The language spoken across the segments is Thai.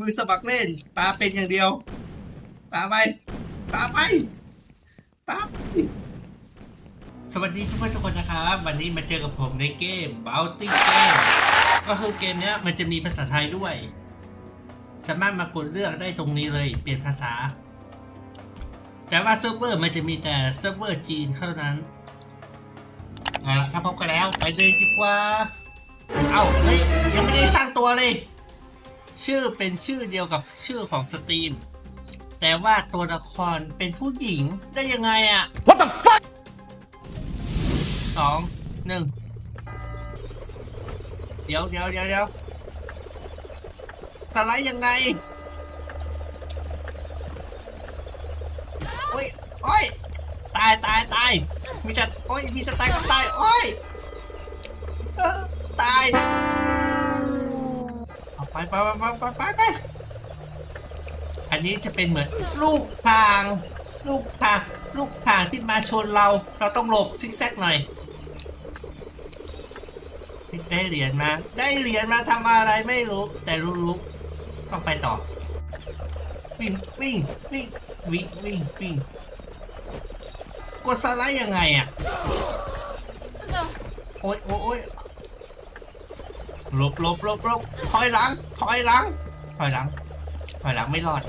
มือสมัครเล่นปลาเป็นอย่างเดียวปลาไปปลาไปปลาไปสวัสดีทุกคนทุกคนนะครับ วันนี้มาเจอกับผมในเกม Bounty Game ก็คือเกมนี้มันจะมีภาษาไทยด้วย สามารถมากดเลือกได้ตรงนี้เลย เปลี่ยนภาษา แต่ว่าเซิร์ฟเวอร์มันจะมีแต่เซิร์ฟเวอร์จีนเท่านั้นเอาละถ้าพบกันแล้วไปเลยดีกว่า เอ้าเฮ้ยยังไม่ได้สร้างตัวเลย ชื่อเป็นชื่อเดียวกับชื่อของสตรีม แต่ว่าตัวละครเป็นผู้หญิงได้ยังไงอะ What the fuck? สองหนึ่งเดี๋ยวเดี๋ยวเดี๋ยวเดี๋ยวสไลด์ยังไงโอ้ยโอ้ยตายตายตายมีแต่โอ้ยมีแต่ตายก็ตายโอ้ยเอ้อตายเอา ไปไปไปไปไปไปอันนี้จะเป็นเหมือนลูกพราง ลูกพรางลูกพรางที่มาชนเรา เราต้องหลบซิกแซกหน่อยได้เหรียญมา ได้เหรียญมาทำอะไรไม่รู้ แต่รู้รู้ต้องไปต่อ วิ่งวิ่งวิ่งวิ่งวิ่งวิ่งกดสไลด์ยังไงอะ โอ้ยโอ้ยโอ้ย หลบหลบหลบหลบถอยหลัง ถอยหลัง ถอยหลัง ถอยหลังไม่รอด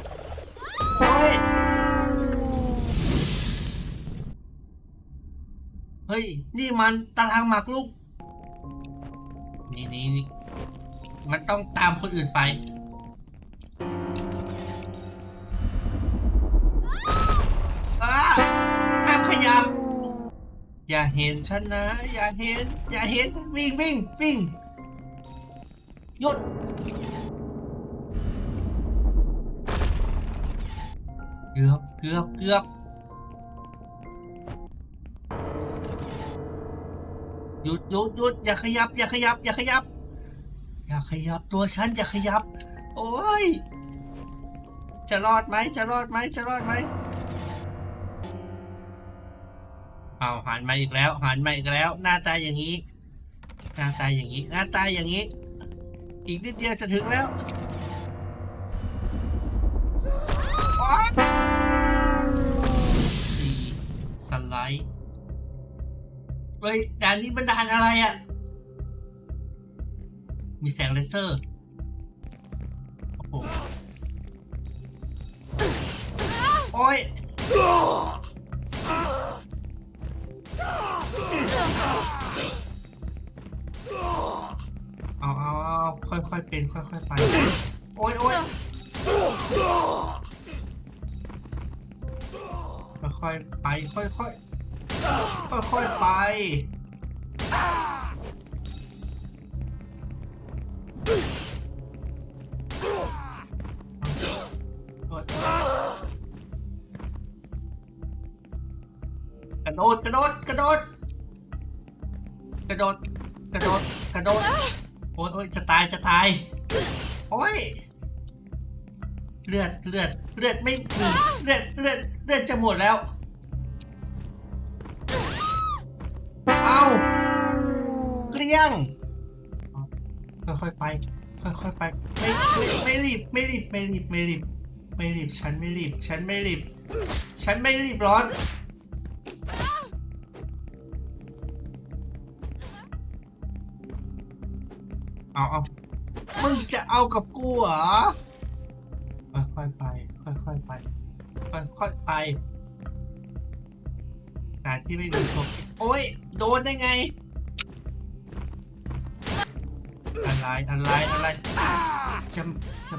โอ้ยเฮ้ย นี่มันตารางหมากรุก นี่นี่นี่มันต้องตามคนอื่นไป อ้าห้ามขยับ อย่าเห็นฉันนะ อย่าเห็น อย่าเห็น วิ่งวิ่งวิ่ง หยุด เกือบ เกือบ เกือบหยุดหยุดหยุดอย่าขยับ อย่าขยับ อย่าขยับ อย่าขยับตัวฉันอย่าขยับ โอ้ย จะรอดไหมจะรอดไหมจะรอดไหมเอาหันมาอีกแล้วหันมาอีกแล้ว หน้าตาอย่างนี้ หน้าตาอย่างนี้ หน้าตาอย่างนี้ อีกนิดเดียวจะถึงแล้วสี่สไลด์เฮ้ยด่านนี้มันด่านอะไรอะ่ะ มีแสงเลเซอร์ โอ้โหโอ้ย ค่อยๆเป็นค่อยๆไป โอ้ยโอ้ยค่อยๆไปค่อยๆค่อยๆไปกระโดดกระโดดกระโดดกระโดดกระโดดกระโดด อ้ยโอ้ยจะตายจะตาย โอ้ย เลือดเลือดเลือดไม่มีเลือดเลือดเลือดจะหมดแล้ว เอาเกลี้ยง ค่อยๆไป ค่อยๆไป ไม่ไม่ไม่รีบไม่รีบไม่รีบไม่รีบไม่รีบฉันไม่รีบ ฉันไม่รีบ ฉันไม่รีบร้อน เอาเอามึงจะเอากับกูเหรอ ค่อยๆไป ค่อยๆไป ค่อยๆไปการที่ไม่มีตัวจริงโอ้ย โดนได้ไง อะไร อะไร อะไรจะจะ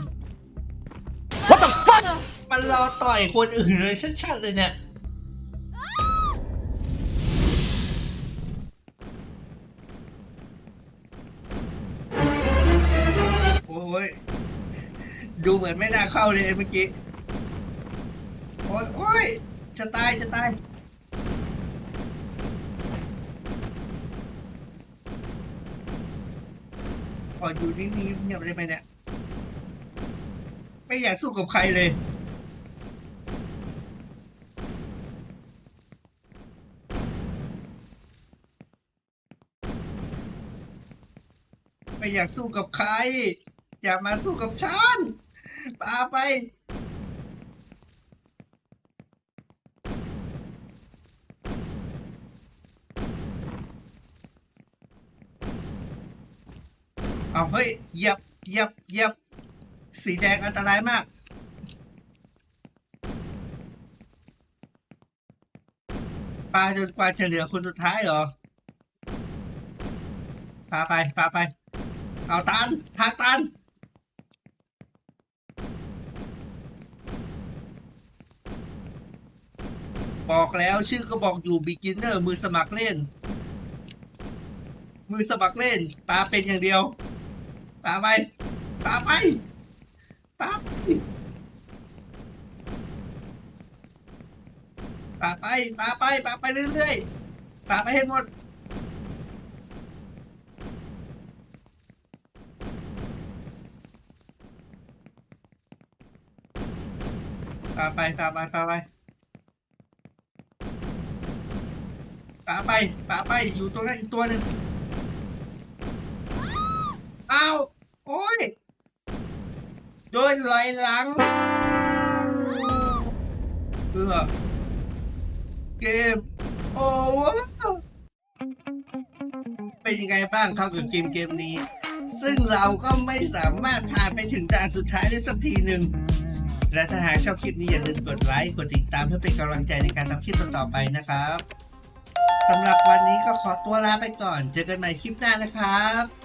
What the fuck? มันรอต่อยคนอื่นเลยชัดๆเลยเนี่ย ดูเหมือนไม่น่าเข้าเลยเมื่อกี้ โอ้ยโอ้ยจะตายจะตายพออยู่นิ่งๆเงียบได้ไหมเนี่ย ไม่อยากสู้กับใครเลยไม่อยากสู้กับใคร อย่ามาสู้กับฉัน ปาไป เอาเฮ้ยเหยียบเหยียบเหยียบ สีแดงอันตรายมาก ปลาจนกว่าจะเหลือคนสุดท้ายเหรอปาไปปาไป เอาตันทางตัน บอกแล้วชื่อก็บอกอยู่ beginner มือสมัครเล่น มือสมัครเล่นปลาเป็นอย่างเดียวปลาไปปลาไปปลาไปปลาไปปาไปปาไปเรื่อยๆปลาไปให้หมดปลาไปปลาไปปาไป ไปปาไปอยู่ตรงนั้นอีกตัวหนึ่งเอาโอ้ยโดนลอยหลังเออเกมโอ้เป็นยังไงบ้างครับกับเกมเกมนี้ ซึ่งเราก็ไม่สามารถผ่านไปถึงด่านสุดท้ายได้สักทีหนึ่งและถ้าหากชอบคลิปนี้อย่าลืมกดไลค์ กดติดตามเพื่อเป็นกำลังใจในการทำคลิปต่อๆไปนะครับ สำหรับวันนี้ก็ขอตัวลาไปก่อน เจอกันใหม่คลิปหน้านะครับ